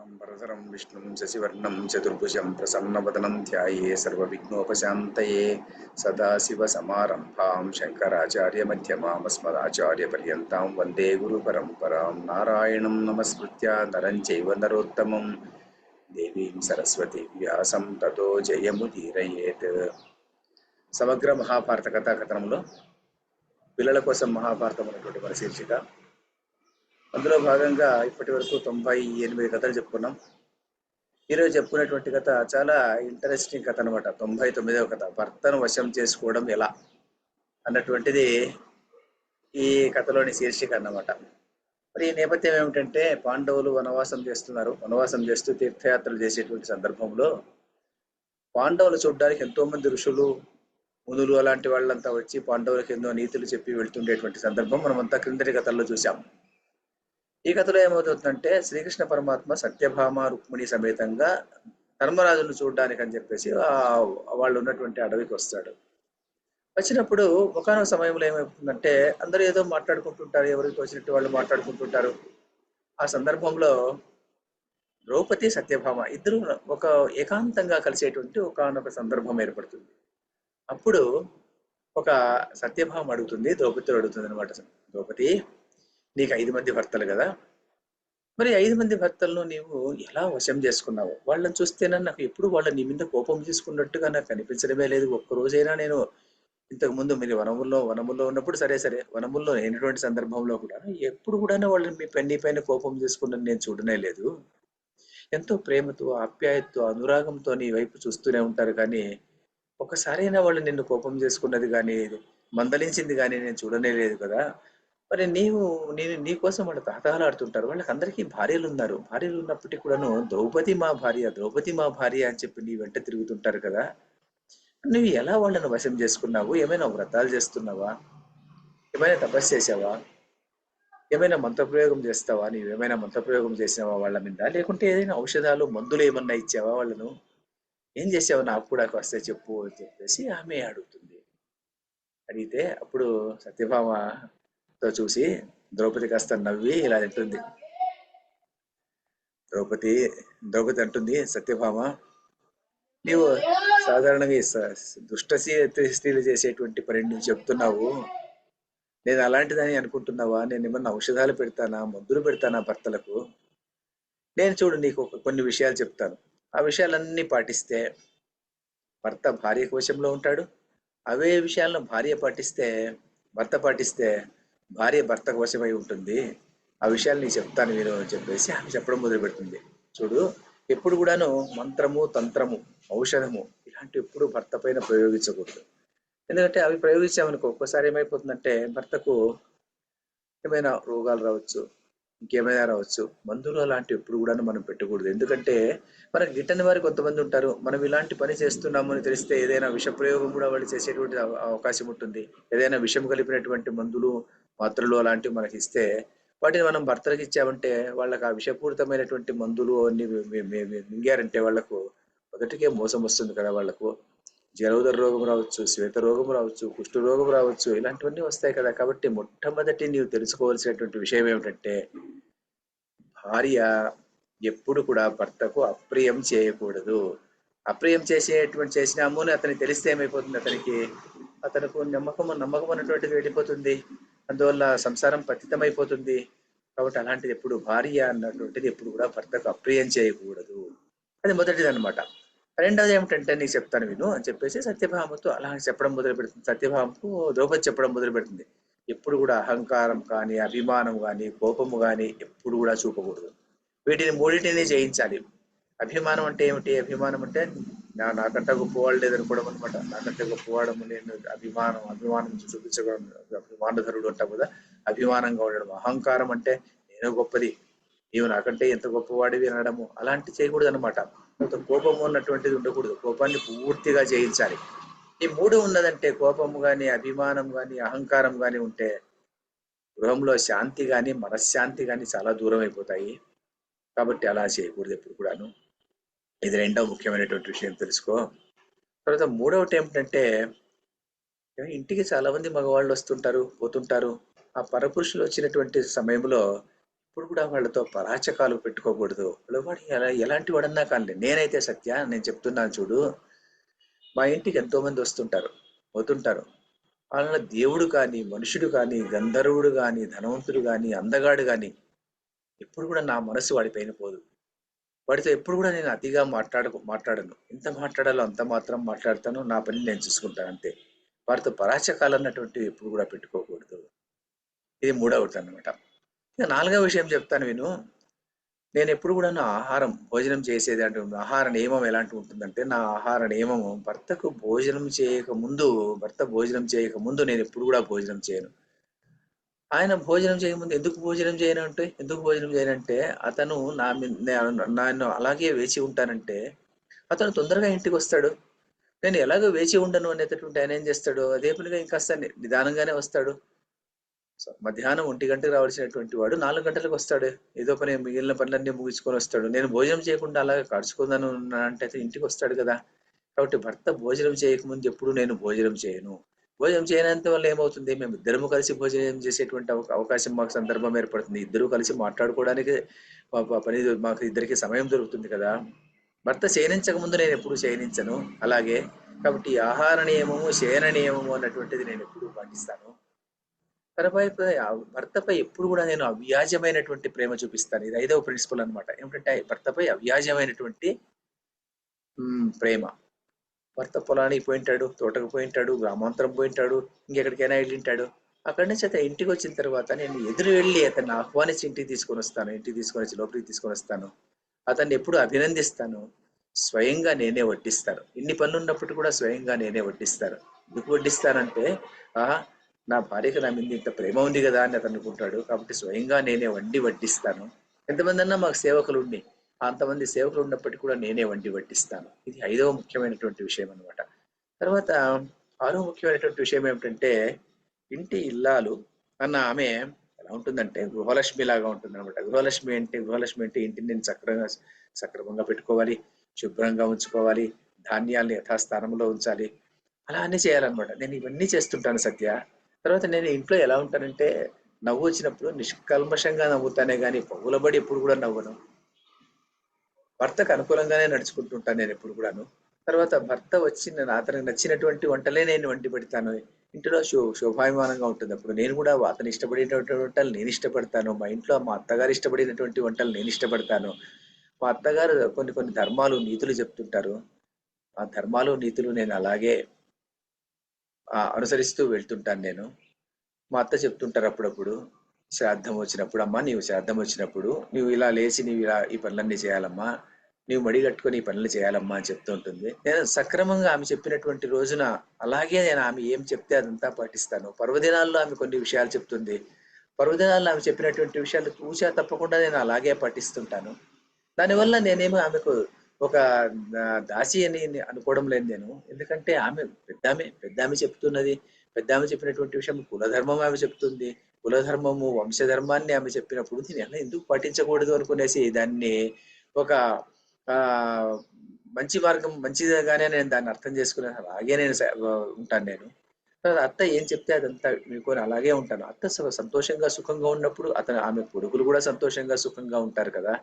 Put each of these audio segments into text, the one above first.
శుక్లాంబరధరం విష్ణుం శశివర్ణం చతుర్భుజం ప్రసన్నవదనం ధ్యాయే సర్వవిఘ్నోపశాంతయే సదాశివసమారంభాం శంకరాచార్యమధ్యమామస్మదాచార్యపర్యంతాం వందే గురుపరంపరాం నారాయణం నమస్కృత్య నరం చైవ నరోత్తమం దేవీం సరస్వతి వ్యాసం తతో జయముదీరయేత్ సమగ్ర మహాభారత కథా కథనంలో పిల్లల కోసం మహాభారతం అనేటువంటి మన శీర్షిక। అందులో భాగంగా ఇప్పటి వరకు తొంభై ఎనిమిది కథలు చెప్పుకున్నాం. ఈరోజు చెప్పుకునేటువంటి కథ చాలా ఇంట్రెస్టింగ్ కథ అనమాట తొంభై తొమ్మిదవ కథ. భర్తను వశం చేసుకోవడం ఎలా? అన్నటువంటిది ఈ కథలోని శీర్షిక అన్నమాట. మరి ఈ నేపథ్యం ఏమిటంటే పాండవులు వనవాసం చేస్తున్నారు. వనవాసం చేస్తూ తీర్థయాత్రలు చేసేటువంటి సందర్భంలో పాండవులు చూడడానికి ఎంతో మంది ఋషులు మునులు అలాంటి వాళ్ళంతా వచ్చి పాండవులకు ఎన్నో నీతులు చెప్పి వెళ్తుండేటువంటి సందర్భం మనం క్రిందటి కథల్లో చూసాం ఈ కథలో ఏమవుతుందంటే శ్రీకృష్ణ పరమాత్మ సత్యభామ రుక్మిణి సమేతంగా ధర్మరాజును చూడడానికి అని చెప్పేసి ఆ వాళ్ళు ఉన్నటువంటి అడవికి వస్తాడు. వచ్చినప్పుడు ఒకనొక సమయంలో ఏమవుతుందంటే అందరూ ఏదో మాట్లాడుకుంటుంటారు ఎవరికి వచ్చినట్టు వాళ్ళు మాట్లాడుకుంటుంటారు. ఆ సందర్భంలో ద్రౌపది సత్యభామ ఇద్దరు ఒక ఏకాంతంగా కలిసేటువంటి ఒకనొక సందర్భం ఏర్పడుతుంది. అప్పుడు ఒక సత్యభామ అడుగుతుంది ద్రౌపది అడుగుతుంది అనమాట ద్రౌపది నీకు ఐదు మంది భర్తలు కదా? మరి ఐదు మంది భర్తలను నీవు ఎలా వశం చేసుకున్నావు? వాళ్ళని చూస్తేనే నాకు ఎప్పుడు వాళ్ళ నీ మీద కోపం తీసుకున్నట్టుగా నాకు కనిపించడమే లేదు. ఒక్క రోజైనా నేను ఇంతకుముందు మీరు వనముల్లో వనముల్లో ఉన్నప్పుడు సరే సరే వనముల్లో లేనటువంటి సందర్భంలో కూడా ఎప్పుడు కూడా వాళ్ళని మీ పెన్ని పైన కోపం చేసుకున్నది నేను చూడనే లేదు. ఎంతో ప్రేమతో ఆప్యాయతతో అనురాగంతో నీ వైపు చూస్తూనే ఉంటారు కానీ ఒకసారైనా వాళ్ళు నిన్ను కోపం చేసుకున్నది కానీ మందలించింది కానీ నేను చూడనే లేదు కదా? మరి నీవు నేను నీ కోసం వాళ్ళు తాతలాడుతుంటారు వాళ్ళకి అందరికీ భార్యలు ఉన్నారు భార్యలు ఉన్నప్పటికీ కూడాను ద్రౌపది మా భార్య ద్రౌపది మా భార్య అని చెప్పి నీ వెంట తిరుగుతుంటారు కదా. నువ్వు ఎలా వాళ్ళను వశం చేసుకున్నావు? ఏమైనా వ్రతాలు చేస్తున్నావా? ఏమైనా తపస్సు చేసావా ఏమైనా మంత్రప్రయోగం చేస్తావా? నీవేమైనా మంత్రప్రయోగం చేసినావా వాళ్ళ మీద? లేకుంటే ఏదైనా ఔషధాలు మందులు ఏమన్నా ఇచ్చావా వాళ్ళను? ఏం చేసావు నాకు కూడా వస్తే చెప్పు అని చెప్పేసి ఆమె అడుగుతుంది. అడిగితే అప్పుడు తో చూసి ద్రౌపది కాస్త నవ్వి ఇలా అంటుంది. ద్రౌపది ద్రౌపది అంటుంది సత్యభామ నీవు సాధారణంగా దుష్ట స్త్రీలు చేసేటువంటి పని నువ్వు చెప్తున్నావు. నేను అలాంటిదని అనుకుంటున్నావా? నేను ఏమన్నా ఔషధాలు పెడతానా? మందులు పెడతానా భర్తలకు? నేను చూడు నీకు ఒక- కొన్ని విషయాలు చెప్తాను. ఆ విషయాలన్నీ పాటిస్తే భర్త భార్య కోశంలో ఉంటాడు. అవే విషయాలను భార్య పాటిస్తే భర్త పాటిస్తే భార్య భర్తకు వశమై ఉంటుంది. ఆ విషయాలు నీకు చెప్తాను మీరు అని చెప్పేసి ఆమె చెప్పడం మొదలు పెడుతుంది చూడు ఎప్పుడు కూడాను మంత్రము తంత్రము ఔషధము ఇలాంటివి ఎప్పుడు భర్త పైన ప్రయోగించకూడదు. ఎందుకంటే అవి ప్రయోగించామనుకో ఒక్కోసారి ఏమైపోతుందంటే భర్తకు ఏమైనా రోగాలు రావచ్చు ఇంకేమైనా రావచ్చు మందులు అలాంటివి ఎప్పుడు కూడా మనం పెట్టకూడదు. ఎందుకంటే మనకు గిట్టని వారు కొంతమంది ఉంటారు. మనం ఇలాంటి పని చేస్తున్నాము అని తెలిస్తే ఏదైనా విష ప్రయోగం కూడా వాళ్ళు చేసేటువంటి అవకాశం ఉంటుంది. ఏదైనా విషం కలిపినటువంటి మందులు మాత్రలు అలాంటివి మనకి ఇస్తే వాటిని మనం భర్తలకు ఇచ్చామంటే వాళ్ళకి ఆ విషపూరితమైనటువంటి మందులు అన్ని మింగారంటే వాళ్ళకు మొదటికే మోసం వస్తుంది కదా వాళ్ళకు. జలౌదర రోగం రావచ్చు శ్వేత రోగం రావచ్చు కుష్ఠ రోగం రావచ్చు ఇలాంటివన్నీ వస్తాయి కదా. కాబట్టి మొట్టమొదటి నీవు తెలుసుకోవాల్సినటువంటి విషయం ఏమిటంటే భార్య ఎప్పుడు కూడా భర్తకు అప్రియం చేయకూడదు. అప్రియం చేసేటువంటి చేసినాము అని అతనికి తెలిస్తే ఏమైపోతుంది అతనికి? అతనికి నమ్మకం నమ్మకం అన్నటువంటిది వెళ్ళిపోతుంది. అందువల్ల సంసారం పతితమైపోతుంది. కాబట్టి అలాంటిది ఎప్పుడు భార్య అన్నటువంటిది ఎప్పుడు కూడా భర్తకు అప్రియం చేయకూడదు. అది మొదటిది అనమాట రెండవది ఏమిటంటే నీకు చెప్తాను విను అని చెప్పేసి సత్యభామతో అలా చెప్పడం మొదలు పెడుతుంది. సత్యభామకు ద్రౌపది చెప్పడం మొదలు పెడుతుంది. ఎప్పుడు కూడా అహంకారం కానీ అభిమానం కానీ కోపము కానీ ఎప్పుడు కూడా చూపకూడదు. వీటిని మూడింటిని జయించాలి. అభిమానం అంటే ఏమిటి? అభిమానం అంటే నా నాకంటే గొప్పవాళ్ళు కూడా అనమాట. నాకంటే గొప్పవాడము నేను అభిమానం అభిమానం చూపించడం అభిమానధరుడు అంటాం కదా అభిమానంగా ఉండడం. అహంకారం అంటే నేను గొప్పది నీవు నాకంటే ఎంత గొప్పవాడివి అనడము. అలాంటి చేయకూడదు అనమాట కోపము ఉన్నటువంటిది ఉండకూడదు. కోపాన్ని పూర్తిగా జయించాలి. ఈ మూడు ఉన్నదంటే కోపము కానీ అభిమానం గాని అహంకారం కానీ ఉంటే గృహంలో శాంతి కానీ మనశ్శాంతి కానీ చాలా దూరం అయిపోతాయి. కాబట్టి అలా చేయకూడదు ఎప్పుడు కూడాను. ఇది రెండవ ముఖ్యమైనటువంటి విషయం తెలుసుకో. తర్వాత మూడవటి ఏమిటంటే ఇంటికి చాలా మంది మగవాళ్ళు వస్తుంటారు పోతుంటారు. ఆ పరపురుషులు వచ్చినటువంటి సమయంలో ఎప్పుడు కూడా వాళ్ళతో పరాచకాలు పెట్టుకోకూడదు. వాడు ఎలా ఎలాంటి వాడన్నా కానీ నేనైతే సత్య నేను చెప్తున్నాను చూడు. మా ఇంటికి ఎంతో మంది వస్తుంటారు పోతుంటారు. వాళ్ళ దేవుడు కానీ మనుషుడు కానీ గంధర్వుడు కానీ ధనవంతుడు కానీ అందగాడు కానీ ఎప్పుడు కూడా నా మనసు వాడిపైన పోదు. వాడితో ఎప్పుడు కూడా నేను అతిగా మాట్లాడకు మాట్లాడను. ఎంత మాట్లాడాలో అంత మాత్రం మాట్లాడతాను. నా పని నేను చూసుకుంటాను అంతే. వారితో పరాచకాలు అన్నటువంటివి ఎప్పుడు కూడా పెట్టుకోకూడదు. ఇది మూడవది అనమాట ఇక నాలుగవ విషయం చెప్తాను విను. నేను ఎప్పుడు కూడా నా ఆహారం భోజనం చేసేది అంటే ఆహార నియమం ఎలాంటి ఉంటుందంటే నా ఆహార నియమము భర్తకు భోజనం చేయక ముందు భర్త భోజనం చేయక ముందు నేను ఎప్పుడు కూడా భోజనం చేయను. ఆయన భోజనం చేయముందు ఎందుకు భోజనం చేయను అంటే ఎందుకు భోజనం చేయనంటే అతను నా మీ- నన్ను అలాగే వేచి ఉంటానంటే అతను తొందరగా ఇంటికి వస్తాడు. నేను ఎలాగో వేచి ఉండను అనేటటువంటి ఆయన ఏం చేస్తాడు? అదే పనిగా ఇంకాస్త నిదానంగానే వస్తాడు. మధ్యాహ్నం ఒంటి గంటకు రావాల్సినటువంటి వాడు నాలుగు గంటలకు వస్తాడు. ఏదో పని మిగిలిన పనులన్నీ ముగించుకొని వస్తాడు. నేను భోజనం చేయకుండా అలాగే కడుచుకుందాను అంటే అయితే ఇంటికి వస్తాడు కదా. కాబట్టి భర్త భోజనం చేయకముందు ఎప్పుడు నేను భోజనం చేయను. భోజనం చేయనంత వల్ల ఏమవుతుంది? మేము ఇద్దరము కలిసి భోజనం చేసేటువంటి అవకాశం మాకు సందర్భం ఏర్పడుతుంది. ఇద్దరు కలిసి మాట్లాడుకోవడానికి పని మాకు ఇద్దరికి సమయం దొరుకుతుంది కదా. భర్త శయనించక ముందు నేను ఎప్పుడు శయనించను. అలాగే కాబట్టి ఆహార నియమము శయన నియమము అన్నటువంటిది నేను ఎప్పుడు పాటిస్తాను. తనపై భర్తపై ఎప్పుడు కూడా నేను అవ్యాజమైనటువంటి ప్రేమ చూపిస్తాను. ఇది ఐదవ ప్రిన్సిపల్ అనమాట ఏమిటంటే భర్తపై అవ్యాజమైనటువంటి ప్రేమ. భర్త పొలానికి పోయింటాడు తోటకు పోయింటాడు గ్రామాంతరం పోయింటాడు ఇంకెక్కడికైనా వెళ్ళింటాడు. అక్కడి నుంచి అతను ఇంటికి వచ్చిన తర్వాత నేను ఎదురు వెళ్ళి అతన్ని ఆహ్వానించి ఇంటికి తీసుకొని వస్తాను ఇంటికి తీసుకొని వచ్చి లోపలికి తీసుకొని వస్తాను. అతన్ని ఎప్పుడు అభినందిస్తాను. స్వయంగా నేనే వడ్డిస్తాను. ఇన్ని పనులు ఉన్నప్పుడు కూడా స్వయంగా నేనే వడ్డిస్తాను. ఎందుకు వడ్డిస్తానంటే ఆ నా భార్యకి నా మీద ఇంత ప్రేమ ఉంది కదా అని అతను అనుకుంటాడు. కాబట్టి స్వయంగా నేనే వండి వడ్డిస్తాను. ఎంతమంది అన్నా మాకు సేవకులు ఉండి అంతమంది సేవకులు ఉన్నప్పటికీ కూడా నేనే వండి వడ్డిస్తాను. ఇది ఐదవ ముఖ్యమైనటువంటి విషయం అన్నమాట. తర్వాత ఆరో ముఖ్యమైనటువంటి విషయం ఏమిటంటే ఇంటి ఇల్లాలు అన్న ఆమె ఎలా ఉంటుందంటే గృహలక్ష్మి లాగా ఉంటుంది అనమాట గృహలక్ష్మి అంటే గృహలక్ష్మి అంటే ఇంటిని నేను సక్రమంగా సక్రమంగా పెట్టుకోవాలి శుభ్రంగా ఉంచుకోవాలి ధాన్యాలను యథాస్థానంలో ఉంచాలి. అలా అన్ని చేయాలన్నమాట. నేను ఇవన్నీ చేస్తుంటాను సత్య. తర్వాత నేను ఇంట్లో ఎలా ఉంటానంటే నవ్వు వచ్చినప్పుడు నిష్కల్మషంగా నవ్వుతానే కానీ పగులబడి ఎప్పుడు కూడా నవ్వను. భర్తకు అనుకూలంగానే నడుచుకుంటుంటాను నేను ఎప్పుడు కూడాను. తర్వాత భర్త వచ్చి నేను అతనికి నచ్చినటువంటి వంటలే నేను వండి పెడతాను. ఇంటిలో శో శోభాభిమానంగా ఉంటుంది. అప్పుడు నేను కూడా అతను ఇష్టపడేటువంటి వంటలు నేను ఇష్టపడతాను. మా ఇంట్లో మా అత్తగారు ఇష్టపడినటువంటి వంటలు నేను ఇష్టపడతాను. మా అత్తగారు కొన్ని కొన్ని ధర్మాలు నీతులు చెప్తుంటారు. ఆ ధర్మాలు నీతులు నేను అలాగే అనుసరిస్తూ వెళ్తుంటాను నేను. మా అత్త చెప్తుంటారు అప్పుడప్పుడు శ్రాద్ధం వచ్చినప్పుడు అమ్మా నీవు శ్రాద్ధం వచ్చినప్పుడు నువ్వు ఇలా లేచి నీవు ఇలా ఈ పనులన్నీ చేయాలమ్మా నీవు మడి కట్టుకొని ఈ పనులు చేయాలమ్మా అని చెప్తూ ఉంటుంది. నేను సక్రమంగా ఆమె చెప్పినటువంటి రోజున అలాగే నేను ఆమె ఏం చెప్తే అదంతా పాటిస్తాను. పర్వదినాల్లో ఆమె కొన్ని విషయాలు చెప్తుంది. పర్వదినాల్లో ఆమె చెప్పినటువంటి విషయాలు తూచా తప్పకుండా నేను అలాగే పాటిస్తుంటాను. దానివల్ల నేనేమో ఆమెకు ఒక దాసి అని అనుకోవడం లేదు నేను. ఎందుకంటే ఆమె పెద్దామె పెద్దామె చెప్తున్నది. పెద్దామె చెప్పినటువంటి విషయం కులధర్మం ఆమె చెప్తుంది. కులధర్మము వంశధర్మాన్ని ఆమె చెప్పినప్పుడు నేను ఎలా ఎందుకు పాటించకూడదు అనుకునేసి దాన్ని ఒక ఆ మంచి మార్గం మంచిదిగానే నేను దాన్ని అర్థం చేసుకునే అలాగే నేను ఉంటాను నేను. తర్వాత అత్త ఏం చెప్తే అదంతా మీకొని అలాగే ఉంటాను. అత్త సంతోషంగా సుఖంగా ఉన్నప్పుడు అతను ఆమె కొడుకులు కూడా సంతోషంగా సుఖంగా ఉంటారు కదా.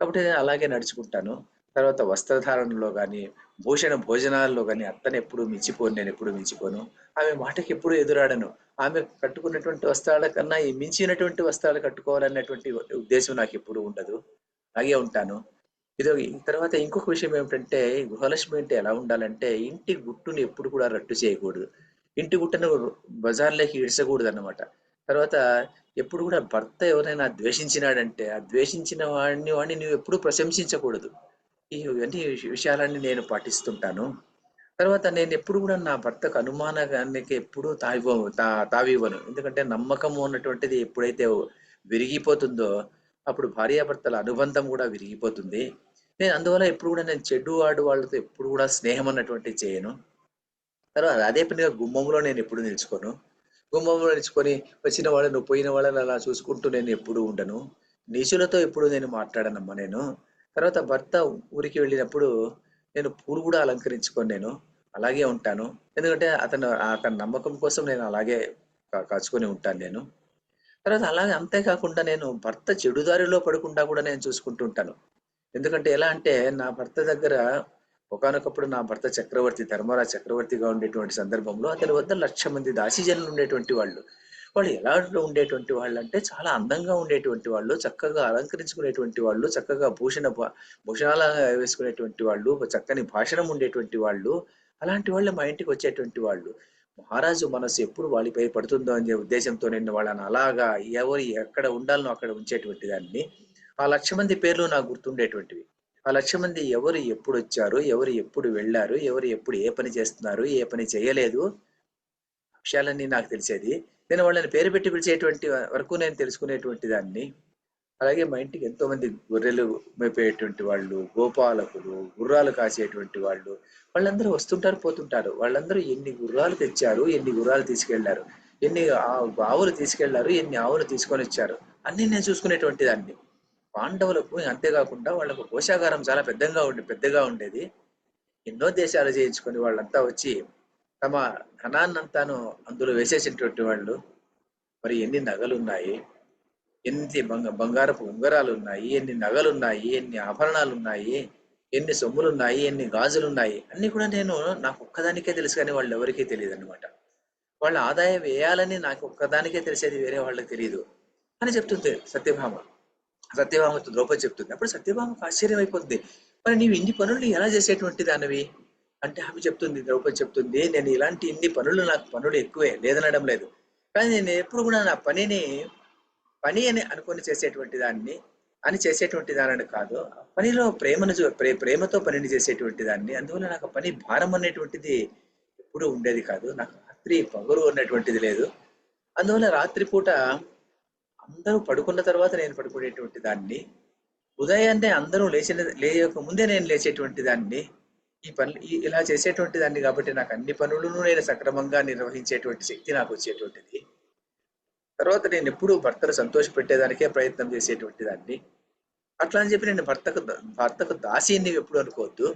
కాబట్టి నేను అలాగే నడుచుకుంటాను. తర్వాత వస్త్రధారణలో కానీ భూషణ భోజనాల్లో కానీ అత్తను ఎప్పుడు మించిపోను నేను ఎప్పుడు మించిపోను. ఆమె మాటకి ఎప్పుడు ఎదురాడను. ఆమె కట్టుకున్నటువంటి వస్త్రాల కన్నా ఈ మించినటువంటి వస్త్రాలు కట్టుకోవాలన్నటువంటి ఉద్దేశం నాకు ఎప్పుడు ఉండదు. అలాగే ఉంటాను. ఇది తర్వాత ఇంకొక విషయం ఏమిటంటే గృహలక్ష్మి అంటే ఎలా ఉండాలంటే ఇంటి గుట్టుని ఎప్పుడు కూడా రట్టు చేయకూడదు. ఇంటి గుట్టను బజార్లోకి ఇడ్చకూడదు అనమాట తర్వాత ఎప్పుడు కూడా భర్త ఎవరైనా ద్వేషించినాడంటే ఆ ద్వేషించిన వాడిని వాడిని నువ్వు ఎప్పుడు ప్రశంసించకూడదు. ఈ ఇవన్నీ విషయాలన్నీ నేను పాటిస్తుంటాను. తర్వాత నేను ఎప్పుడు కూడా నా భర్తకు అనుమానానికి ఎప్పుడూ తావి తా తావివ్వను. ఎందుకంటే నమ్మకము అన్నటువంటిది ఎప్పుడైతే విరిగిపోతుందో అప్పుడు భార్యాభర్తల అనుబంధం కూడా విరిగిపోతుంది. నేను అందువల్ల ఎప్పుడు కూడా నేను చెడు ఆడు వాళ్ళతో ఎప్పుడు కూడా స్నేహం అన్నటువంటి చేయను. తర్వాత అదే పనిగా గుమ్మంలో నేను ఎప్పుడు నిలుచుకోను. గుమ్మంలో నిలుచుకొని వచ్చిన వాళ్ళను పోయిన వాళ్ళని అలా చూసుకుంటూ నేను ఎప్పుడు ఉండను. నీచులతో ఎప్పుడు నేను మాట్లాడనమ్మా నేను. తర్వాత భర్త ఊరికి వెళ్ళినప్పుడు నేను పూలు కూడా అలంకరించుకొని నేను అలాగే ఉంటాను. ఎందుకంటే అతను అతని నమ్మకం కోసం నేను అలాగే కాచుకొని ఉంటాను నేను. తర్వాత అలాగే అంతేకాకుండా నేను భర్త చెడుదారిలో పడకుండా కూడా నేను చూసుకుంటూ ఉంటాను. ఎందుకంటే ఎలా అంటే నా భర్త దగ్గర ఒకనొకప్పుడు నా భర్త చక్రవర్తి ధర్మరాజ చక్రవర్తిగా ఉండేటువంటి సందర్భంలో అతని వద్ద లక్ష మంది దాసీజనులు ఉండేటువంటి వాళ్ళు. వాళ్ళు ఎలా ఉండేటువంటి వాళ్ళు అంటే చాలా అందంగా ఉండేటువంటి వాళ్ళు చక్కగా అలంకరించుకునేటువంటి వాళ్ళు చక్కగా భూషణ భూషణాల వేసుకునేటువంటి వాళ్ళు చక్కని భాషణం ఉండేటువంటి వాళ్ళు. అలాంటి వాళ్ళు మా ఇంటికి వచ్చేటువంటి వాళ్ళు. మహారాజు మనసు ఎప్పుడు వాళ్ళపై పడుతుందో అనే ఉద్దేశంతో నేను వాళ్ళని అలాగా ఎవరు ఎక్కడ ఉండాలనో అక్కడ ఉంచేటువంటి దాన్ని ఆ లక్ష మంది పేర్లు నాకు గుర్తుండేటువంటివి. ఆ లక్ష మంది ఎవరు ఎప్పుడు వచ్చారు ఎవరు ఎప్పుడు వెళ్ళారు ఎవరు ఎప్పుడు ఏ పని చేస్తున్నారు ఏ పని చేయలేదు విషయాలన్నీ నాకు తెలిసేది. నేను వాళ్ళని పేరు పెట్టి పిలిచేటువంటి వరకు నేను తెలుసుకునేటువంటి దాన్ని. అలాగే మా ఇంటికి ఎంతో మంది గొర్రెలు మేపేటువంటి వాళ్ళు గోపాలకులు గుర్రాలు కాసేటువంటి వాళ్ళు వాళ్ళందరూ వస్తుంటారు పోతుంటారు. వాళ్ళందరూ ఎన్ని గుర్రాలు తెచ్చారు ఎన్ని గుర్రాలు తీసుకెళ్ళారు ఎన్ని ఆవులు తీసుకెళ్ళారు ఎన్ని ఆవులు తీసుకొని వచ్చారు అన్ని నేను చూసుకునేటువంటి దాన్ని. పాండవులకు అంతేకాకుండా వాళ్ళకు కోశాగారం చాలా పెద్దగా ఉండి పెద్దగా ఉండేది. ఎన్నో దేశాలు చేయించుకొని వాళ్ళంతా వచ్చి తమ ధనాన్నంతాను అందులో వేసేసినటువంటి వాళ్ళు. మరి ఎన్ని నగలు ఉన్నాయి ఎన్ని బంగ బంగారపు ఉంగరాలు ఉన్నాయి ఎన్ని నగలు ఉన్నాయి ఎన్ని ఆభరణాలు ఉన్నాయి ఎన్ని సొమ్ములు ఉన్నాయి ఎన్ని గాజులు ఉన్నాయి అన్ని కూడా నేను నాకు ఒక్కదానికే తెలుసు కానీ వాళ్ళు ఎవరికీ తెలియదు అనమాట వాళ్ళ ఆదాయం వేయాలని నాకు ఒక్కదానికే తెలిసేది వేరే వాళ్ళకి తెలియదు అని చెప్తుంది సత్యభామ. సత్యభామతో ద్రౌపది చెప్తుంది. అప్పుడు సత్యభామకు ఆశ్చర్యం అయిపోతుంది మరి నీవు ఇన్ని పనులు ఎలా చేసేటువంటి దానివి? అంటే ఆమె చెప్తుంది ద్రౌపది చెప్తుంది నేను ఇలాంటి ఇన్ని పనులు నాకు పనులు ఎక్కువే లేదనడం లేదు. కానీ నేను ఎప్పుడు కూడా నా పనిని పని అని అనుకొని చేసేటువంటి దాన్ని అని చేసేటువంటి దానని కాదు ఆ పనిలో ప్రేమను ప్రే ప్రేమతో పనిని చేసేటువంటి దాన్ని అందువల్ల నాకు ఆ పని భారం అనేటువంటిది ఎప్పుడూ ఉండేది కాదు. నాకు రాత్రి పగలు అనేటువంటిది లేదు. అందువల్ల రాత్రిపూట అందరూ పడుకున్న తర్వాత నేను పడుకునేటువంటి దాన్ని ఉదయాన్నే అందరూ లేచిన లేయక ముందే నేను లేచేటువంటి దాన్ని ఈ పనులు ఇలా చేసేటువంటి దాన్ని కాబట్టి నాకు అన్ని పనులను నేను సక్రమంగా నిర్వహించేటువంటి శక్తి నాకు వచ్చేటువంటిది. తర్వాత నేను ఎప్పుడూ భర్తను సంతోషపెట్టేదానికే ప్రయత్నం చేసేటువంటి దాన్ని. అట్లా అని చెప్పి నేను భర్తకు భర్తకు దాసీని ఎప్పుడు అనుకోవద్దు.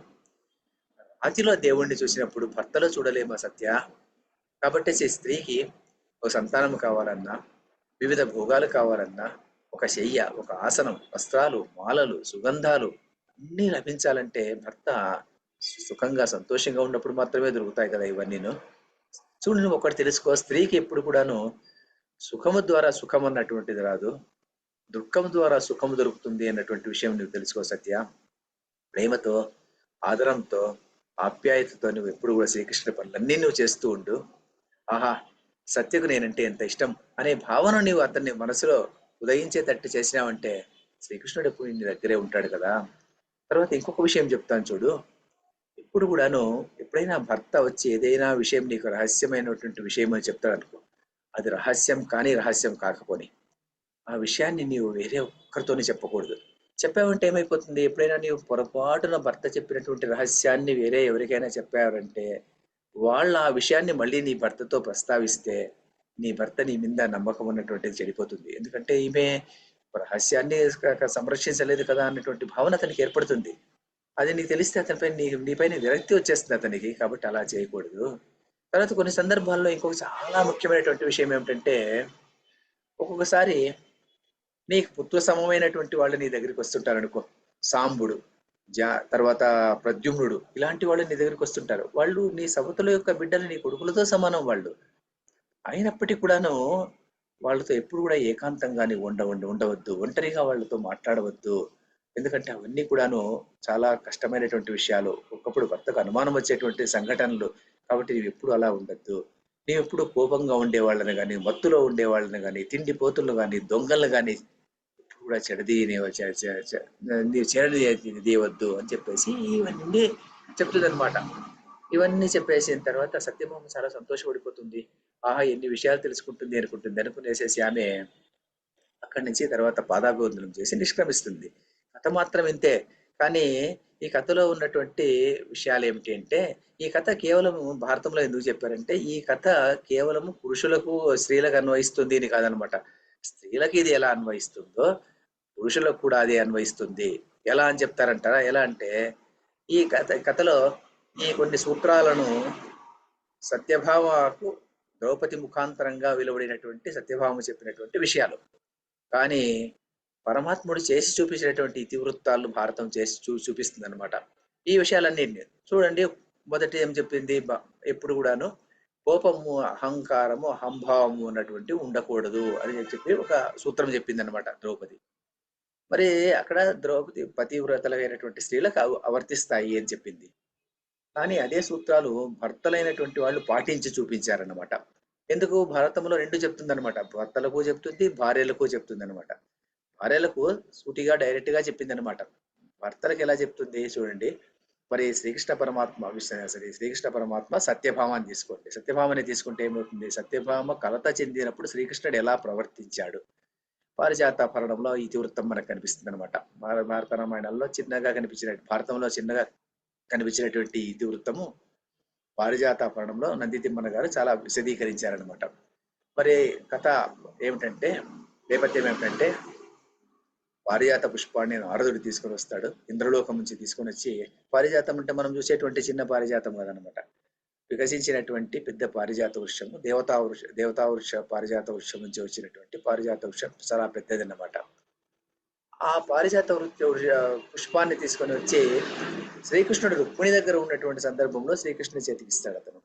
అతిలో దేవుణ్ణి చూసినప్పుడు భర్తలో చూడలేమా సత్య? కాబట్టి స్త్రీకి ఒక సంతానం కావాలన్నా వివిధ భోగాలు కావాలన్నా ఒక శయ్య ఒక ఆసనం వస్త్రాలు మాలలు సుగంధాలు అన్నీ లభించాలంటే భర్త సుఖంగా సంతోషంగా ఉన్నప్పుడు మాత్రమే దొరుకుతాయి కదా ఇవన్నీను. చూడు నువ్వు ఒకటి తెలుసుకో స్త్రీకి ఎప్పుడు కూడాను సుఖము ద్వారా సుఖం అన్నటువంటిది రాదు. దుఃఖం ద్వారా సుఖము దొరుకుతుంది అన్నటువంటి విషయం నువ్వు తెలుసుకో సత్య. ప్రేమతో ఆదరంతో ఆప్యాయతతో నువ్వు ఎప్పుడు కూడా శ్రీకృష్ణ పనులన్నీ నువ్వు చేస్తూ ఉండు. ఆహా సత్యకు నేనంటే ఎంత ఇష్టం అనే భావన నీవు అతన్ని మనసులో ఉదయించేటట్టు చేసినావంటే శ్రీకృష్ణుడు ఎప్పుడు నీ దగ్గరే ఉంటాడు కదా. తర్వాత ఇంకొక విషయం చెప్తాను చూడు. ఇప్పుడు కూడాను ఎప్పుడైనా భర్త వచ్చి ఏదైనా విషయం నీకు రహస్యమైనటువంటి విషయం అని చెప్తాడు అనుకో అది రహస్యం కానీ రహస్యం కాకపోని ఆ విషయాన్ని నీవు వేరే ఒక్కరితోనే చెప్పకూడదు. చెప్పావంటే ఏమైపోతుంది? ఎప్పుడైనా నీవు పొరపాటున భర్త చెప్పినటువంటి రహస్యాన్ని వేరే ఎవరికైనా చెప్పారంటే వాళ్ళ ఆ విషయాన్ని మళ్ళీ నీ భర్తతో ప్రస్తావిస్తే నీ భర్త నీ మీద నమ్మకం ఉన్నటువంటిది చెడిపోతుంది. ఎందుకంటే ఈమె రహస్యాన్ని సంరక్షించలేదు కదా అన్నటువంటి భావన అతనికి ఏర్పడుతుంది. అది నీకు తెలిస్తే అతనిపై నీ నీపైన విరక్తి వచ్చేస్తుంది అతనికి. కాబట్టి అలా చేయకూడదు. తర్వాత కొన్ని సందర్భాల్లో ఇంకొక చాలా ముఖ్యమైనటువంటి విషయం ఏమిటంటే ఒక్కొక్కసారి నీకు పుత్వ సమమైనటువంటి వాళ్ళు నీ దగ్గరికి వస్తుంటారు అనుకో సాంబుడు. జా తర్వాత ప్రద్యుమ్నుడు ఇలాంటి వాళ్ళు నీ దగ్గరికి వస్తుంటారు. వాళ్ళు నీ సవతుల యొక్క బిడ్డలు నీ కొడుకులతో సమానం వాళ్ళు. అయినప్పటికీ కూడాను వాళ్ళతో ఎప్పుడు కూడా ఏకాంతంగా నీవు ఉండ ఉండవద్దు. ఒంటరిగా వాళ్ళతో మాట్లాడవద్దు. ఎందుకంటే అవన్నీ కూడాను చాలా కష్టమైనటువంటి విషయాలు. ఒకప్పుడు భర్తకు అనుమానం వచ్చేటువంటి సంఘటనలు. కాబట్టి నువ్వు ఎప్పుడు అలా ఉండద్దు. నీవు ఎప్పుడు కోపంగా ఉండే వాళ్ళని కానీ మత్తులో ఉండే వాళ్ళని కానీ తిండి పోతులను కానీ దొంగలను కానీ కూడా చెడది నీవు చెడది అని చెప్పేసి ఇవన్నీ చెప్తుందనమాట ఇవన్నీ చెప్పేసిన తర్వాత సత్యభామ చాలా సంతోషపడిపోతుంది. ఆహా ఎన్ని విషయాలు తెలుసుకుంటుంది అనుకుంటుంది. అనుకునేసేసి ఆమె అక్కడి నుంచి తర్వాత పాదాభివందనం చేసి నిష్క్రమిస్తుంది. కథ మాత్రం ఇంతే. కానీ ఈ కథలో ఉన్నటువంటి విషయాలు ఏమిటి అంటే ఈ కథ కేవలం భారతంలో ఎందుకు చెప్పారంటే ఈ కథ కేవలం పురుషులకు స్త్రీలకు అన్వయిస్తుంది అని కాదనమాట స్త్రీలకు ఇది ఎలా అన్వయిస్తుందో పురుషులకు కూడా అది అన్వయిస్తుంది. ఎలా అని చెప్తారంటారా? ఎలా అంటే ఈ కథ కథలో ఈ కొన్ని సూత్రాలను సత్యభామకు ద్రౌపది ముఖాంతరంగా వెలువడినటువంటి సత్యభామ చెప్పినటువంటి విషయాలు. కానీ పరమాత్ముడు చేసి చూపించినటువంటి ఇతివృత్తాలు భారతం చేసి చూ చూపిస్తుంది అనమాట ఈ విషయాలన్నీ చూడండి. మొదటి ఏం చెప్పింది? ఎప్పుడు కూడాను కోపము అహంకారము అహంభావము ఉన్నటువంటి ఉండకూడదు అని చెప్పి ఒక సూత్రం చెప్పింది అనమాట ద్రౌపది. మరి అక్కడ ద్రౌపది పతివ్రతలైనటువంటి స్త్రీలకు అవర్తిస్తాయి అని చెప్పింది. కానీ అదే సూత్రాలు భర్తలైనటువంటి వాళ్ళు పాటించి చూపించారన్నమాట. ఎందుకు? భారతంలో రెండు చెప్తుందనమాట భర్తలకు చెప్తుంది భార్యలకు చెప్తుంది అనమాట భార్యలకు సూటిగా డైరెక్ట్గా చెప్పింది అనమాట భర్తలకు ఎలా చెప్తుంది చూడండి. మరి శ్రీకృష్ణ పరమాత్మ విషయం సరే శ్రీకృష్ణ పరమాత్మ సత్యభామాన్ని తీసుకోండి. సత్యభామని తీసుకుంటే ఏమవుతుంది? సత్యభామ కలత చెందినప్పుడు శ్రీకృష్ణుడు ఎలా ప్రవర్తించాడు? పారిజాతాపరణంలో ఈ ఇతివృత్తం మనకు కనిపిస్తుంది అనమాట భారత రామాయణంలో చిన్నగా కనిపించిన భారతంలో చిన్నగా కనిపించినటువంటి ఇతివృత్తము నంది నందితిమ్మన గారు చాలా విశదీకరించారనమాట మరి కథ ఏమిటంటే నేపథ్యం ఏమిటంటే పారిజాత పుష్పాన్ని నారదుడు తీసుకొని వస్తాడు. ఇంద్రలోకం నుంచి తీసుకొని వచ్చి పారిజాతం అంటే మనం చూసేటువంటి చిన్న పారిజాతం కదనమాట వికసించినటువంటి పెద్ద పారిజాత వృక్షము దేవతా వృక్ష దేవతా వృక్ష పారిజాత వృక్షం నుంచి వచ్చినటువంటి పారిజాత వృక్షం చాలా పెద్దది అన్నమాట ఆ పారిజాత వృక్ష పుష్పాన్ని తీసుకొని వచ్చి శ్రీకృష్ణుడు రుక్మిణి దగ్గర ఉన్నటువంటి సందర్భంలో శ్రీకృష్ణుని చేతికి ఇస్తాడు అతను.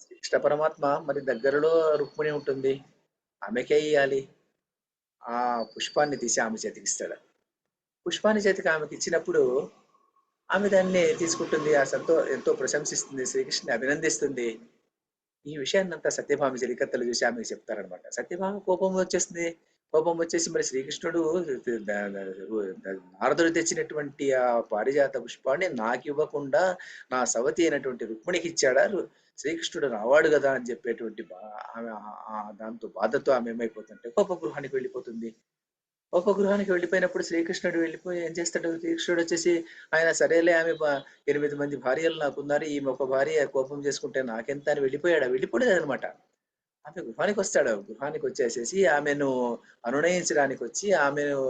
శ్రీకృష్ణ పరమాత్మ మరి దగ్గరలో రుక్మిణి ఉంటుంది. ఆమెకే ఇయ్యాలి. ఆ పుష్పాన్ని తీసి ఆమె చేతికి ఇస్తాడు. పుష్పాన్ని చేతికి ఆమెకి ఇచ్చినప్పుడు ఆమె దాన్ని తీసుకుంటుంది ఆ సంతో ఎంతో ప్రశంసిస్తుంది శ్రీకృష్ణుని అభినందిస్తుంది. ఈ విషయాన్ని అంతా సత్యభామ చెలికత్తలు చూసి ఆమెకు చెప్తారనమాట సత్యభామ కోపం వచ్చేస్తుంది కోపం వచ్చేసి మరి శ్రీకృష్ణుడు నారదుడు తెచ్చినటువంటి ఆ పారిజాత పుష్పాన్ని నాకు ఇవ్వకుండా నా సవతి అయినటువంటి రుక్మిణికి ఇచ్చాడా? శ్రీకృష్ణుడు రావాడు కదా అని చెప్పేటువంటి బా- ఆమె దాంతో బాధతో ఆమె ఏమైపోతుంటే కోపగృహానికి వెళ్ళిపోతుంది. ఉపగృహానికి వెళ్ళిపోయినప్పుడు శ్రీకృష్ణుడు వెళ్ళిపోయి ఏం చేస్తాడు? శ్రీకృష్ణుడు వచ్చేసి ఆయన సరేలే ఆమె ఎనిమిది మంది భార్యలు నాకున్నారు ఈమె ఒక భార్య కోపం చేసుకుంటే నాకెంత? అని వెళ్ళిపోయాడు. వెళ్ళిపోలేదు అనమాట. ఆమె గృహానికి వస్తాడు. గృహానికి వచ్చేసేసి ఆమెను అనునయించడానికి వచ్చి ఆమెను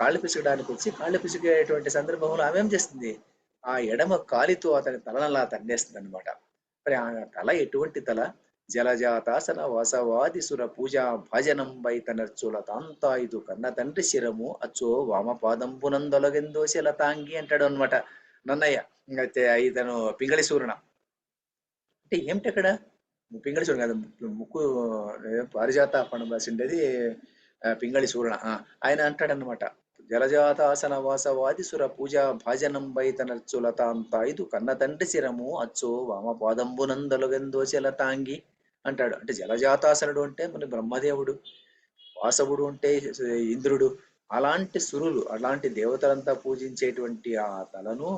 కాళ్ళు పిసుకడానికి వచ్చి కాళ్ళు పిసుకేటువంటి సందర్భంలో ఆమె ఏం చేస్తుంది? ఆ ఎడమ కాలితో అతని తలనలా తన్నేస్తుంది అనమాట మరి ఆ తల ఎటువంటి తల? జలజాతాసన వాసవాది సుర పూజా భజనం బైతనర్చుల తాంతాయుధు కన్న తండ్రి శిరము అచ్చో వామపాదంబునందొలగెందోసి లతాంగి అంటాడు అనమాట నన్నయ్య అయితే ఇతను పింగళి సూరణ అంటే ఏమిటి అక్కడ పింగళి సూరణ కదా ముక్కు పారిజాత పణం రాసిండేది పింగళి సూరణ ఆ, ఆయన అంటాడనమాట జలజాతాసన వాసవాది సుర పూజా భాజనం బైతనర్చుల తాంతాయుధు కన్న తండ్రి శిరము అచ్చో వామపాదంబునందొలగెందోసి లతాంగి అంటాడు. అంటే జలజాతాసనుడు అంటే మన బ్రహ్మదేవుడు వాసవుడు అంటే ఇంద్రుడు. అలాంటి సురులు అలాంటి దేవతలంతా పూజించేటువంటి ఆ తలను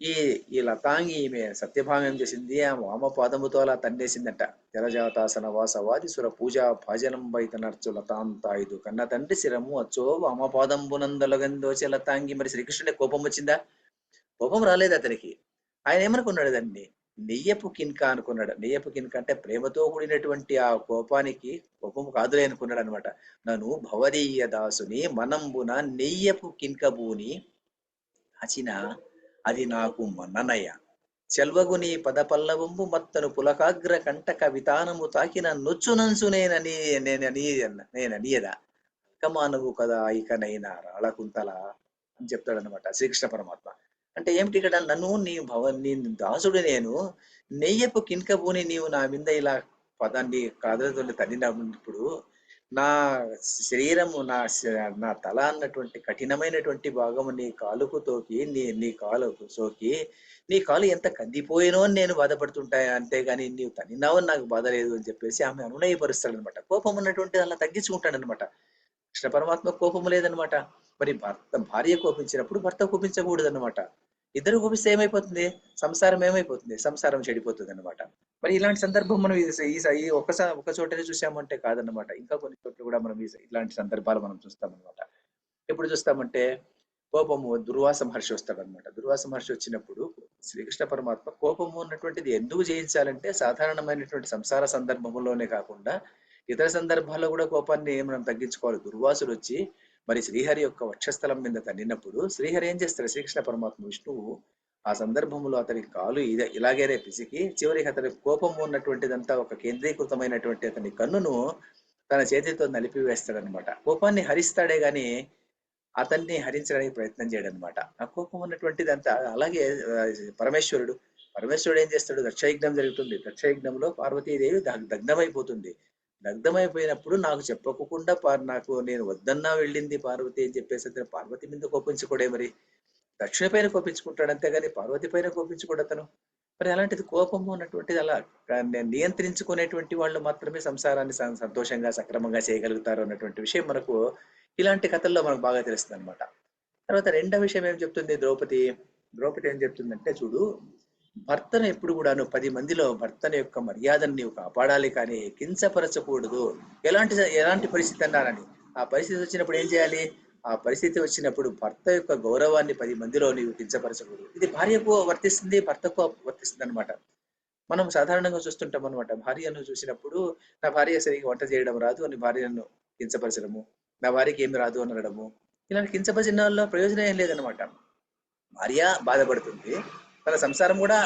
ఈ ఈ లతాంగి ఈమె సత్యభావం చేసింది. ఆ వామపాదముతో అలా తన్నేసిందట. జలజాతాసన వాసవాది సుర పూజా భాజనం బయట నర్చు లతాంతాయుదు కన్న తండ్రి శిరము అచ్చో వామపాదంబునందలగందోచే లతాంగి. మరి శ్రీకృష్ణుడి కోపం వచ్చిందా? కోపం రాలేదు అతనికి ఆయన ఏమనుకున్నాడు దాన్ని? నెయ్యపు కిన్క అనుకున్నాడు. నెయ్యపు కిన్క అంటే ప్రేమతో కూడినటువంటి ఆ కోపానికి కోపం కాదులే అనుకున్నాడు అనమాట నన్ను భవదీయ దాసుని మనంబున నెయ్యపు కిన్కబూని అచిన అది నాకు మన్ననయ్య చెల్వగుని పదపల్లవంబు మత్తను పులకాగ్ర కంట కవితానము తాకిన నొచ్చునంచు నేనని నేనని నేననియదా అక్కమానవు కదా ఇకనైనా రాళకుంతల అని చెప్తాడనమాట శ్రీకృష్ణ పరమాత్మ. అంటే ఏమిటి ఇక్కడ నన్ను నీ భవ నీ దాసుడు నేను. నెయ్యపు కింకబూని నీవు నా మీద ఇలా పదాన్ని కాదలతో తన్నినప్పుడు నా శరీరము నా నా తల అన్నటువంటి కఠినమైనటువంటి భాగము నీ కాలుకు తోకి నీ నీ కాలు సోకి నీ కాలు ఎంత కందిపోయినో అని నేను బాధపడుతుంటాయి? అంతేగాని నీవు తన్నినావు నాకు బాధ లేదు అని చెప్పేసి ఆమె అనునయపరుస్తాడు అనమాట కోపం ఉన్నటువంటి అలా తగ్గించుకుంటాడు అనమాట కృష్ణ పరమాత్మ కోపం లేదనమాట మరి భర్త భార్య కోపించినప్పుడు భర్త కోపించకూడదు అనమాట ఇద్దరు కోపిస్తే ఏమైపోతుంది? సంసారం ఏమైపోతుంది? సంసారం చెడిపోతుంది అనమాట మరి ఇలాంటి సందర్భం మనం ఈ ఒకసారి ఒక చోటనే చూసామంటే కాదనమాట ఇంకా కొన్ని చోట్ల కూడా మనం ఇలాంటి సందర్భాలు మనం చూస్తామన్నమాట. ఎప్పుడు చూస్తామంటే కోపము దుర్వాస మహర్షి వస్తాడనమాట దుర్వాస మహర్షి వచ్చినప్పుడు శ్రీకృష్ణ పరమాత్మ కోపము ఉన్నటువంటిది ఎందుకు జయించాలంటే సాధారణమైనటువంటి సంసార సందర్భంలోనే కాకుండా ఇతర సందర్భాల్లో కూడా కోపాన్ని మనం తగ్గించుకోవాలి. దుర్వాసుడు వచ్చి మరి శ్రీహరి యొక్క వక్షస్థలం మీద తన్నినప్పుడు శ్రీహరి ఏం చేస్తాడు? శ్రీకృష్ణ పరమాత్మ విష్ణువు ఆ సందర్భంలో అతని కాలు ఇదే ఇలాగేనే పిసికి చివరికి అతని కోపం ఉన్నటువంటిదంతా ఒక కేంద్రీకృతమైనటువంటి అతని కన్నును తన చేతితో నలిపివేస్తాడనమాట కోపాన్ని హరిస్తాడే గాని అతన్ని హరించడానికి ప్రయత్నం చేయడనమాట ఆ కోపం ఉన్నటువంటిది అంతా అలాగే పరమేశ్వరుడు పరమేశ్వరుడు ఏం చేస్తాడు? దక్షయజ్ఞం జరుగుతుంది. దక్షయజ్ఞంలో పార్వతీదేవి దగ్ధమైపోతుంది దగ్ధమైపోయినప్పుడు నాకు చెప్పకుండా పార్ నాకు నేను వద్దన్నా వెళ్ళింది పార్వతి అని చెప్పేసి అతను పార్వతి మీద కోపించుకోడే మరి. దక్షిణ పైన కోపించుకుంటాడు అంతేగాని పార్వతి పైన కోపించుకోడు అతను. మరి అలాంటిది కోపము అన్నటువంటిది అలా నియంత్రించుకునేటువంటి వాళ్ళు మాత్రమే సంసారాన్ని సంతోషంగా సక్రమంగా చేయగలుగుతారు అన్నటువంటి విషయం మనకు ఇలాంటి కథల్లో మనకు బాగా తెలుస్తుంది అనమాట తర్వాత రెండో విషయం ఏం చెప్తుంది ద్రౌపది? ద్రౌపది ఏం చెప్తుందంటే చూడు భర్తను ఎప్పుడు కూడాను పది మందిలో భర్తను యొక్క మర్యాదను నీవు కాపాడాలి కానీ కించపరచకూడదు. ఎలాంటి ఎలాంటి పరిస్థితి అన్నారని ఆ పరిస్థితి వచ్చినప్పుడు ఏం చేయాలి? ఆ పరిస్థితి వచ్చినప్పుడు భర్త యొక్క గౌరవాన్ని పది మందిలో నీవు కించపరచకూడదు. ఇది భార్యకు వర్తిస్తుంది భర్తకు వర్తిస్తుంది అనమాట మనం సాధారణంగా చూస్తుంటాం అనమాట భార్యను చూసినప్పుడు నా భార్య సరిగ్గా వంట చేయడం రాదు అని భార్యను కించపరచడము నా భార్యకి ఏమి రాదు అని అనడము. ఇలాంటి కించపరిచిన వల్ల ప్రయోజనం ఏం లేదనమాట భార్య బాధపడుతుంది తన సంసారం కూడా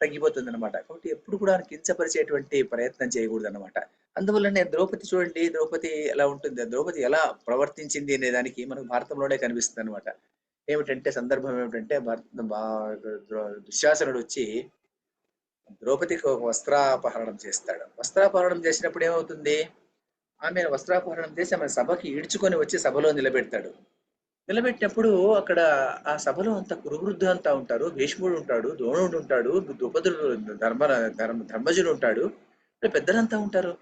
తగ్గిపోతుంది అనమాట కాబట్టి ఎప్పుడు కూడా కించపరిచేటువంటి ప్రయత్నం చేయకూడదు అనమాట అందువల్లనే ద్రౌపది చూడండి ద్రౌపది ఎలా ఉంటుంది ద్రౌపది ఎలా ప్రవర్తించింది అనే దానికి మనకు భారతంలోనే కనిపిస్తుంది అనమాట ఏమిటంటే సందర్భం ఏమిటంటే భారత దుశ్శాసనుడు వచ్చి ద్రౌపదికి ఒక వస్త్రాపహరణం చేస్తాడు. వస్త్రాపహరణం చేసినప్పుడు ఏమవుతుంది? ఆమె వస్త్రాపహరణం చేసి ఆమె సభకి ఈడ్చుకొని వచ్చి సభలో నిలబెడతాడు. నిలబెట్టినప్పుడు అక్కడ ఆ సభలో అంత కురువృద్ధు అంతా ఉంటారు భీష్ముడు ఉంటాడు ద్రోణుడు ఉంటాడు ద్రుపదుడు ధర్మ ధర్మ ధర్మజుడు ఉంటాడు. పెద్దలంతా ఉంటారు.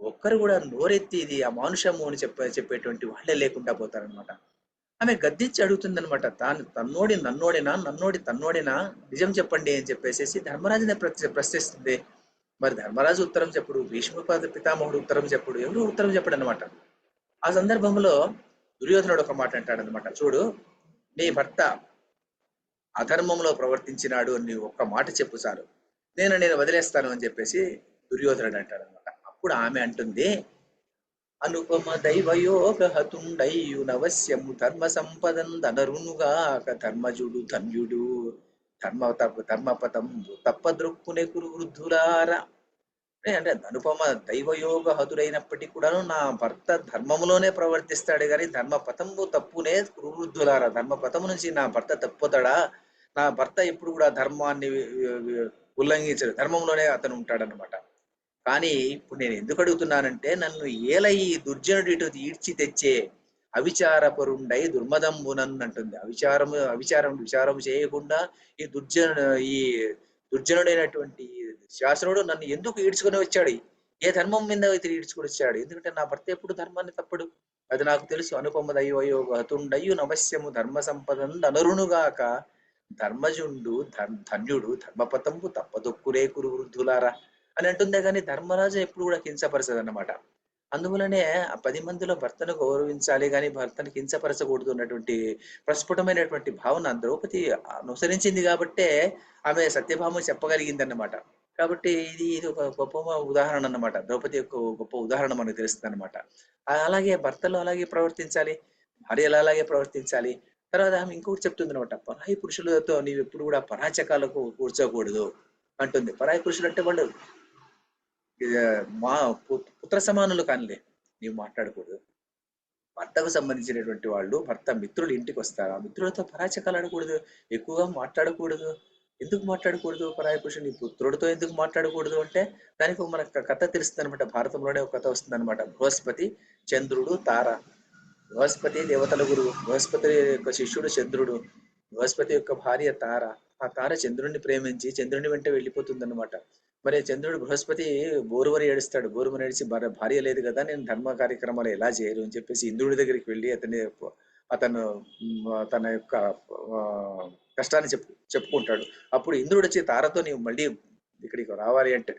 ఒక్కరు కూడా నోరెత్తి ఇది ఆ మానుషము అని చెప్ప చెప్పేటువంటి వాళ్ళే లేకుండా పోతారనమాట ఆమె గద్దించి అడుగుతుందనమాట తాను తన్నోడి నన్నోడినా నన్నోడి తన్నోడినా? నిజం చెప్పండి అని చెప్పేసి ధర్మరాజునే ప్రశ్నిస్తుంది. మరి ధర్మరాజు ఉత్తరం చెప్పుడు భీష్మ పితామహుడు ఉత్తరం చెప్పుడు ఎవరు ఉత్తరం చెప్పడు అనమాట ఆ సందర్భంలో దుర్యోధనుడు ఒక మాట అంటాడు అనమాట చూడు నీ భర్త అధర్మంలో ప్రవర్తించినాడు అని ఒక్క మాట చెప్పు చాలు. నేను నేను వదిలేస్తాను అని చెప్పేసి దుర్యోధనుడు అంటాడు అనమాట అప్పుడు ఆమె అంటుంది అనుపమ దైవయోగ హతుండయ్యు నవశ్యము ధర్మ సంపదం ధనరునుగాక ధర్మజుడు ధన్యుడు. ధర్మ తప్ప ధర్మపదం తప్పద్రొక్కునే కురు వృద్ధులారా. అంటే అనుపమ దైవయోగ హతుడైనప్పటికీ కూడాను నా భర్త ధర్మములోనే ప్రవర్తిస్తాడు కానీ ధర్మ పథము తప్పునే కురువృద్ధులారా ధర్మ పథము నుంచి నా భర్త తప్పుతాడా? నా భర్త ఎప్పుడు కూడా ధర్మాన్ని ఉల్లంఘించడు. ధర్మంలోనే అతను ఉంటాడనమాట కానీ ఇప్పుడు నేను ఎందుకు అడుగుతున్నానంటే నన్ను ఏల ఈ దుర్జనుడి ఈడ్చి తెచ్చే అవిచారపరుండై దుర్మదంబునన్ అంటుంది అవిచారము అవిచారం విచారం చేయకుండా ఈ దుర్జన ఈ దుర్జనుడైనటువంటి శాసనుడు నన్ను ఎందుకు ఈడ్చుకొని వచ్చాడు? ఏ ధర్మం మీద అయితే ఈడ్చుకొని వచ్చాడు? ఎందుకంటే నా భర్త ఎప్పుడు ధర్మాన్ని తప్పడు? అది నాకు తెలుసు. అనుపమదయోయో హతుండయు నవశ్యము ధర్మ సంపదండు అనరునుగాక ధర్మజుండు ధర్- ధన్యుడు ధర్మపతంబు తప్పదొక్కురే కురు వృద్ధులారా? అని అంటుందే కానీ ధర్మరాజు ఎప్పుడు కూడా కించపరచదు అన్నమాట అందువలనే ఆ పది మందిలో భర్తను గౌరవించాలి కానీ భర్తను కించపరచకూడదు అన్నటువంటి ప్రస్ఫుటమైనటువంటి భావన ద్రౌపది అనుసరించింది కాబట్టే ఆమె సత్యభామ చెప్పగలిగింది అన్నమాట కాబట్టి ఇది ఇది ఒక గొప్ప ఉదాహరణ అన్నమాట. ద్రౌపది యొక్క గొప్ప ఉదాహరణ మనకు తెలుస్తుంది అనమాట అలాగే భర్తలు అలాగే ప్రవర్తించాలి భార్యలు అలాగే ప్రవర్తించాలి. తర్వాత ఆమె ఇంకొకటి చెప్తుంది అనమాట పరాయి పురుషులతో నీవు ఎప్పుడు కూడా పరాచకాలకు కూర్చోకూడదు అంటుంది. పరాయి పురుషులు అంటే వాళ్ళు మా పు- పుత్ర సమానులు కానిలే. నీవు మాట్లాడకూడదు. భర్తకు సంబంధించినటువంటి వాళ్ళు భర్త మిత్రులు ఇంటికి వస్తారు ఆ మిత్రులతో పరాచకాలు ఆడకూడదు. ఎక్కువగా మాట్లాడకూడదు. ఎందుకు మాట్లాడకూడదు? పరాయ పురుషుడు నీ పుత్రుడితో ఎందుకు మాట్లాడకూడదు అంటే దానికి మనకు కథ తెలుస్తుంది అనమాట భారతంలోనే ఒక కథ వస్తుంది అనమాట బృహస్పతి చంద్రుడు తార. బృహస్పతి దేవతల గురువు. బృహస్పతి యొక్క శిష్యుడు చంద్రుడు. బృహస్పతి యొక్క భార్య తార. ఆ తార చంద్రుడిని ప్రేమించి చంద్రుని వెంట వెళ్ళిపోతుంది అనమాట మరి చంద్రుడు బృహస్పతి బోరువరి ఏడుస్తాడు. బోరువని ఏడిచి భార్య లేదు కదా నేను ధర్మ కార్యక్రమాలు ఎలా చేయరు అని చెప్పేసి ఇంద్రుడి దగ్గరికి వెళ్ళి అతని అతను తన యొక్క కష్టాన్ని చెప్పు చెప్పుకుంటాడు. అప్పుడు ఇంద్రుడు వచ్చి తారతో నీవు మళ్ళీ ఇక్కడికి రావాలి అంటే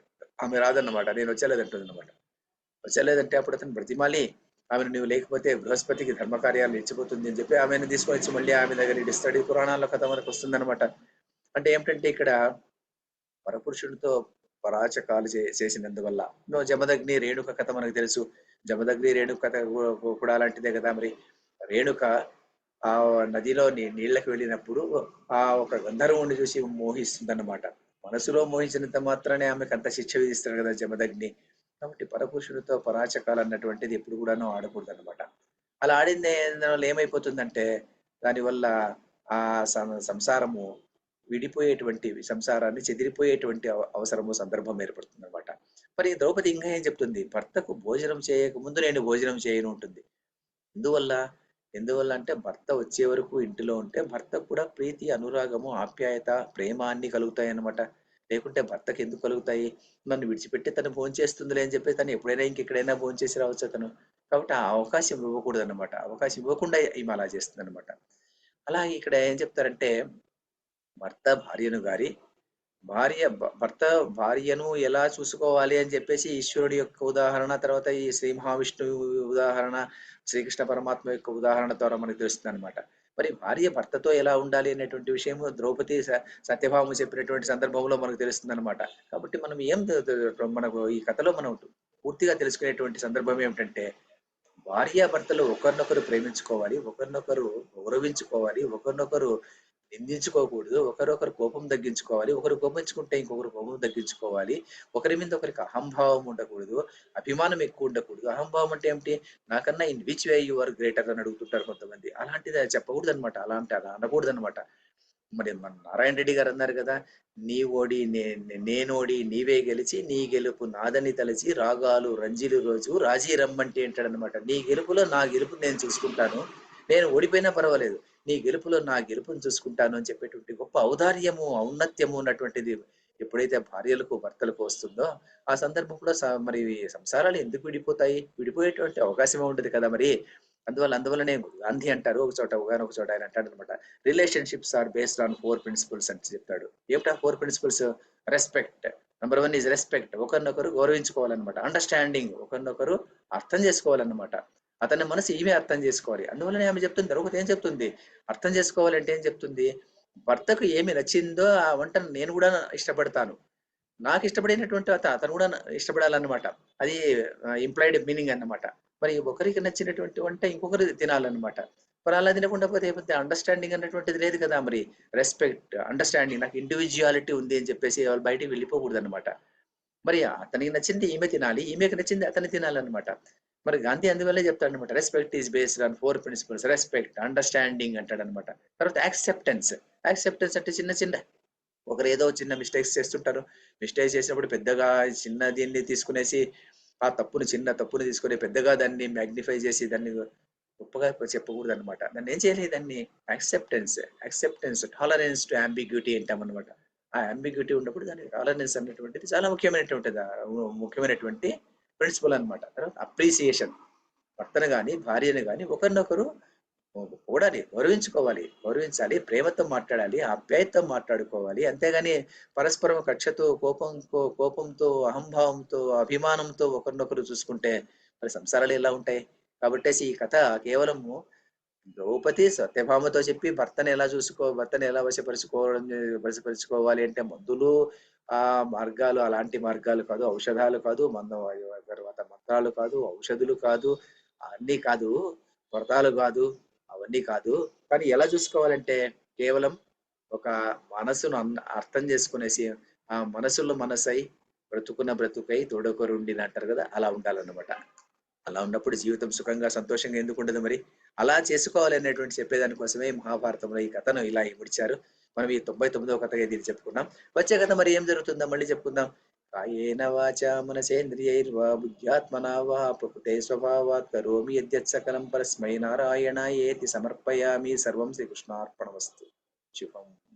ఆమె రాదన్నమాట. నేను వచ్చేలేదంటుంది అనమాట వచ్చేలేదంటే అప్పుడు అతను బ్రతిమాలి. ఆమెను నువ్వు లేకపోతే బృహస్పతికి ధర్మ కార్యాలు ఇచ్చిపోతుంది అని చెప్పి ఆమెను తీసుకొని వచ్చి మళ్ళీ ఆమె దగ్గర ఇస్తాడు పురాణాల పురాణాల్లో కథ మనకు వస్తుందన్నమాట. అంటే ఏమిటంటే ఇక్కడ పరపురుషుడితో పరాచకాలు చే చేసినందువల్ల. నో జమదగ్ని రేణుక కథ మనకు తెలుసు. జమదగ్ని రేణుక కథ కూడా అలాంటిదే కదా మరి. రేణుక ఆ నదిలో నీళ్ళకి వెళ్ళినప్పుడు ఆ ఒక గంధర్వుని చూసి మోహిస్తుందన్నమాట. మనసులో మోహించినంత మాత్రానే ఆమెకు అంత శిక్ష విధిస్తారు కదా జమదగ్ని. కాబట్టి పరపురుషుడితో పరాచకాలు అన్నటువంటిది ఎప్పుడు కూడాను ఆడకూడదు అనమాట అలా ఆడిందే ఏమైపోతుందంటే దానివల్ల ఆ సంసారము విడిపోయేటువంటి సంసారాన్ని చెదిరిపోయేటువంటి అవ- అవసరము సందర్భం ఏర్పడుతుంది అనమాట మరి ద్రౌపది ఇంకా ఏం చెప్తుంది? భర్తకు భోజనం చేయక ముందు నేను భోజనం చేయను ఉంటుంది ఎందువల్ల? ఎందువల్ల అంటే భర్త వచ్చే వరకు ఇంటిలో ఉంటే భర్తకు కూడా ప్రీతి అనురాగము ఆప్యాయత ప్రేమ అన్ని కలుగుతాయి అన్నమాట లేకుంటే భర్తకి ఎందుకు కలుగుతాయి? నన్ను విడిచిపెట్టి తను ఫోన్ చేస్తుందిలే అని చెప్పి తను ఎప్పుడైనా ఇంకెక్కడైనా ఫోన్ చేసి రావచ్చు అతను. కాబట్టి ఆ అవకాశం ఇవ్వకూడదు అనమాట అవకాశం ఇవ్వకుండా ఈమె అలా చేస్తుంది అనమాట అలాగే ఇక్కడ ఏం చెప్తారంటే భర్త భార్యను గారి భార్య భర్త భార్యను ఎలా చూసుకోవాలి అని చెప్పేసి ఈశ్వరుడి యొక్క ఉదాహరణ తర్వాత ఈ శ్రీ మహావిష్ణువు ఉదాహరణ శ్రీకృష్ణ పరమాత్మ యొక్క ఉదాహరణ ద్వారా మనకు తెలుస్తుంది అనమాట మరి భార్య భర్తతో ఎలా ఉండాలి అనేటువంటి విషయం ద్రౌపది సత్యభామ చెప్పినటువంటి సందర్భంలో మనకు తెలుస్తుంది అనమాట కాబట్టి మనం ఏం మనకు ఈ కథలో మనం పూర్తిగా తెలుసుకునేటువంటి సందర్భం ఏమిటంటే భార్య భర్తలు ఒకరినొకరు ప్రేమించుకోవాలి ఒకరినొకరు గౌరవించుకోవాలి ఒకరినొకరు నిందించుకోకూడదు. ఒకరొకరు కోపం తగ్గించుకోవాలి. ఒకరు కోపించుకుంటే ఇంకొకరు కోపం తగ్గించుకోవాలి. ఒకరి మీద ఒకరికి అహంభావం ఉండకూడదు. అభిమానం ఎక్కువ ఉండకూడదు. అహంభావం అంటే ఏమిటి? నాకన్నా in which way you are greater అని అడుగుతుంటారు కొంతమంది. అలాంటిది చెప్పకూడదు అనమాట అలాంటి అలా అనకూడదు అనమాట మరి మన నారాయణ రెడ్డి గారు అన్నారు కదా నీ ఓడి నే- నే- నేనోడి నీవే గెలిచి నీ గెలుపు నాదని తలచి రాగాలు రంజీలు రోజు రాజీ రమ్మంటే అంటాడనమాట నీ గెలుపులో నా గెలుపు నేను చూసుకుంటాను. నేను ఓడిపోయినా పర్వాలేదు. నీ గెలుపులో నా గెలుపుని చూసుకుంటాను అని చెప్పేటువంటి గొప్ప ఔదార్యము ఔన్నత్యము ఉన్నటువంటిది ఎప్పుడైతే భార్యలకు భర్తలకు వస్తుందో ఆ సందర్భంలో మరి సంసారాలు ఎందుకు విడిపోతాయి? విడిపోయేటువంటి అవకాశమే ఉంటుంది కదా మరి. అందువల్ల అందువల్లనే గాంధీ అంటారు ఒక చోట ఒక చోట ఆయన అంటాడు అనమాట relationships are based on four principles అని చెప్తాడు. ఏమిటా four principles respect number one is respect ఒకరినొకరు గౌరవించుకోవాలన్నమాట. అండర్స్టాండింగ్ ఒకరినొకరు అర్థం చేసుకోవాలన్నమాట. అతని మనసు ఈమె అర్థం చేసుకోవాలి. అందువల్లనే ఆమె చెప్తుంది ద్రౌపది ఏం చెప్తుంది? అర్థం చేసుకోవాలంటే ఏం చెప్తుంది? భర్తకు ఏమి నచ్చిందో ఆ వంటను నేను కూడా ఇష్టపడతాను. నాకు ఇష్టపడినటువంటి అత అతను కూడా ఇష్టపడాలన్నమాట. అది ఇంప్లాయిడ్ మీనింగ్ అన్నమాట. మరి ఒకరికి నచ్చినటువంటి వంట ఇంకొకరు తినాలన్నమాట. మరి అలా తినకుండా పోతే ఏమైతే అండర్స్టాండింగ్ అన్నటువంటిది లేదు కదా మరి. రెస్పెక్ట్ అండర్స్టాండింగ్ నాకు ఇండివిజువాలిటీ ఉంది అని చెప్పేసి వాళ్ళు బయటికి వెళ్ళిపోకూడదు అనమాట మరి అతనికి నచ్చింది ఈమె తినాలి. ఈమెకి నచ్చింది అతను తినాలన్నమాట. మరి గాంధీ అందువల్లే చెప్తాడు అనమాట respect is based on four principles respect understanding అంటాడు అనమాట తర్వాత యాక్సెప్టెన్స్ యాక్సెప్టెన్స్ అంటే చిన్న చిన్న ఒకరు ఏదో చిన్న మిస్టేక్స్ చేస్తుంటారు. మిస్టేక్స్ చేసినప్పుడు పెద్దగా చిన్న దీన్ని తీసుకునేసి ఆ తప్పును చిన్న తప్పును తీసుకొని పెద్దగా దాన్ని మ్యాగ్నిఫై చేసి దాన్ని గొప్పగా చెప్పకూడదు అనమాట దాన్ని ఏం చేయలేదు దాన్ని acceptance acceptance tolerance to ambiguity అంటాం అనమాట ఆ అంబిగ్యూటీ ఉన్నప్పుడు దాని టాలరెన్స్ అనేటువంటిది చాలా ముఖ్యమైనటువంటి ముఖ్యమైనటువంటి ప్రిన్సిపల్ అన్నమాట. తర్వాత అప్రిసియేషన్ భర్తను కానీ భార్యను కానీ ఒకరినొకరు కూడాలి గౌరవించుకోవాలి గౌరవించాలి ప్రేమతో మాట్లాడాలి ఆప్యాయతతో మాట్లాడుకోవాలి అంతేగాని పరస్పరం కక్షతో కోపంతో కోపంతో అహంభావంతో అభిమానంతో ఒకరినొకరు చూసుకుంటే మరి సంసారాలు ఎలా ఉంటాయి? కాబట్టి ఈ కథ కేవలము ద్రౌపది సత్యభామతో చెప్పి భర్తను ఎలా చూసుకో భర్తను ఎలా వశపరుచుకోవడం వశపరుచుకోవాలి అంటే మందులు ఆ మార్గాలు అలాంటి మార్గాలు కాదు ఔషధాలు కాదు మంద తర్వాత మంత్రాలు కాదు ఔషధులు కాదు అన్నీ కాదు వ్రతాలు కాదు అవన్నీ కాదు. కానీ ఎలా చూసుకోవాలంటే కేవలం ఒక మనసును అన్- అర్థం చేసుకునేసి ఆ మనసులో మనసై బ్రతుకున్న బ్రతుకై తోడొకరుండిన అంటారు కదా అలా ఉండాలన్నమాట. అలా ఉన్నప్పుడు జీవితం సుఖంగా సంతోషంగా ఎందుకు ఉండదు మరి? అలా చేసుకోవాలి అనేటువంటి చెప్పేదాని కోసమే మహాభారతంలో ఈ కథను ఇలా ముడిచారు. మనం ఈ తొంభై తొమ్మిదవ కథగా దీన్ని చెప్పుకున్నాం వచ్చే కథ మరి ఏం జరుగుతుందో మళ్ళీ చెప్పుకుందాం. కాయేన వాచ మనసేంద్రియైర్వా బుద్ధ్యాత్మనా వా ప్రకృతే స్వభావాత్ కరోమి యద్యత్సకలం పరస్మై నారాయణ ఏతి సమర్పయామి. సర్వం శ్రీకృష్ణార్పణమస్తు. శుభం.